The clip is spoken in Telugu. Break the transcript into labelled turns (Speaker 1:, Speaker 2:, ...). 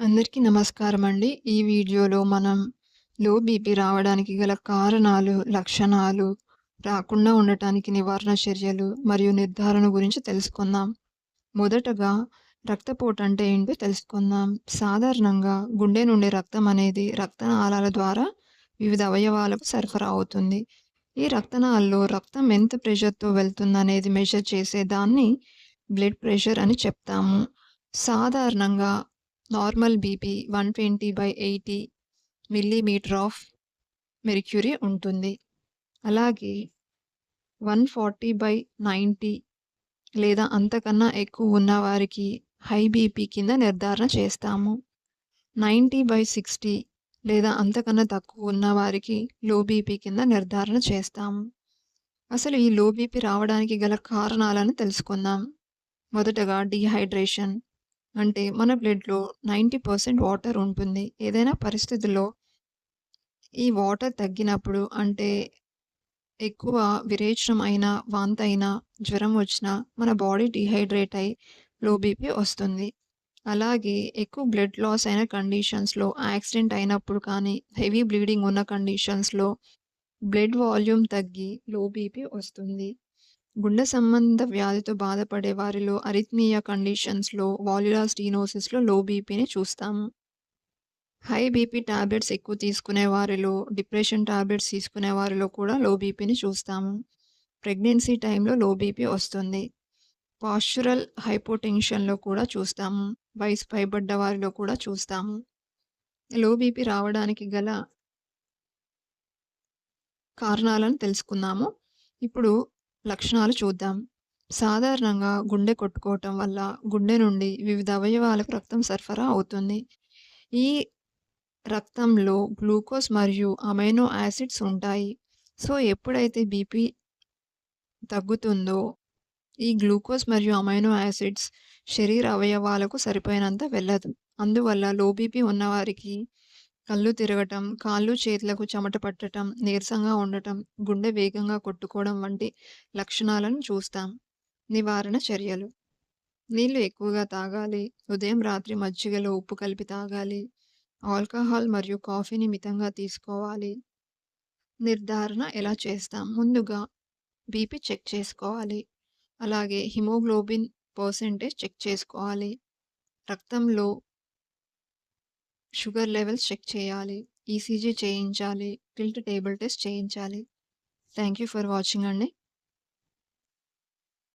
Speaker 1: అందరికీ నమస్కారం అండి. ఈ వీడియోలో మనం లో బీపీ రావడానికి గల కారణాలు, లక్షణాలు, రాకుండా ఉండటానికి నివారణ చర్యలు మరియు నిర్ధారణ గురించి తెలుసుకుందాం. మొదటగా రక్తపోటు అంటే ఏంటో తెలుసుకుందాం. సాధారణంగా గుండె నుండి రక్తం అనేది రక్తనాళాల ద్వారా వివిధ అవయవాలకు సరఫరా అవుతుంది. ఈ రక్తనాళాల్లో రక్తం ఎంత ప్రెషర్‌తో వెళ్తుందనేది మెజర్ చేసే దాన్ని బ్లడ్ ప్రెషర్ అని చెప్తాము. సాధారణంగా normal BP 120/80 millimetre of mercury ఉంటుంది. అలాగే 140/90 లేదా అంతకన్నా ఎక్కువ ఉన్న వారికి హై బీపీ కింద నిర్ధారణ చేస్తాము. 90/60 లేదా అంతకన్నా తక్కువ ఉన్న వారికి లో బీపీ కింద నిర్ధారణ చేస్తాము. అసలు ఈ లో బీపీ రావడానికి గల కారణాలను తెలుసుకుందాం. మొదటగా డీహైడ్రేషన్ అంటే మన బ్లడ్‌లో 90% వాటర్ ఉంటుంది. ఏదైనా పరిస్థితుల్లో ఈ వాటర్ తగ్గినప్పుడు అంటే ఎక్కువ విరేచనం అయినా, వాంత అయినా జ్వరం వచ్చినా మన బాడీ డిహైడ్రేట్ అయ్యి లో బీపీ వస్తుంది. అలాగే ఎక్కువ బ్లడ్ లాస్ అయిన కండిషన్స్‌లో యాక్సిడెంట్ అయినప్పుడు కానీ, హెవీ బ్లీడింగ్ ఉన్న కండిషన్స్‌లో బ్లడ్ వాల్యూమ్ తగ్గి లో బీపీ వస్తుంది. గుండె సంబంధ వ్యాధితో బాధపడే వారిలో అరిథ్మియా కండిషన్స్‌లో, వాల్యులా స్టీనోసిస్లో లో బీపీని చూస్తాము. హై బీపీ టాబ్లెట్స్ ఎక్కువ తీసుకునే వారిలో, డిప్రెషన్ టాబ్లెట్స్ తీసుకునే వారిలో కూడా లో బీపీని చూస్తాము. ప్రెగ్నెన్సీ టైంలో లో బీపీ వస్తుంది. పాస్చురల్ హైపోటెన్షన్‌లో కూడా చూస్తాము. వయసు పైబడ్డ వారిలో కూడా చూస్తాము. లో బీపీ రావడానికి గల కారణాలను తెలుసుకుందాము. ఇప్పుడు లక్షణాలు చూద్దాం. సాధారణంగా గుండె కొట్టుకోవటం వల్ల గుండె నుండి వివిధ అవయవాలకు రక్తం సరఫరా అవుతుంది. ఈ రక్తంలో గ్లూకోజ్ మరియు అమైనో యాసిడ్స్ ఉంటాయి. సో, ఎప్పుడైతే బీపీ తగ్గుతుందో, ఈ గ్లూకోజ్ మరియు అమైనో యాసిడ్స్ శరీర అవయవాలకు సరిపోయినంత వెళ్ళదు. అందువల్ల లో బీపీ ఉన్నవారికి కళ్ళు తిరగటం, కాళ్ళు చేతులకు చెమట పట్టటం, నీరసంగా ఉండటం, గుండె వేగంగా కొట్టుకోవడం వంటి లక్షణాలను చూస్తాం. నివారణ చర్యలు నీళ్ళు ఎక్కువగా తాగాలి. ఉదయం, రాత్రి మజ్జిగలో ఉప్పు కలిపి తాగాలి. ఆల్కహాల్ మరియు కాఫీని మితంగా తీసుకోవాలి. నిర్ధారణ ఎలా చేస్తాం? ముందుగా బీపీ చెక్ చేసుకోవాలి. అలాగే హిమోగ్లోబిన్ పర్సెంటేజ్ చెక్ చేసుకోవాలి. రక్తంలో షుగర్ లెవెల్స్ చెక్ చేయాలి. ఈసీజీ చేయించాలి. టిల్ట్ టేబుల్ టెస్ట్ చేయించాలి. థ్యాంక్ యూ ఫర్ వాచింగ్ అండి.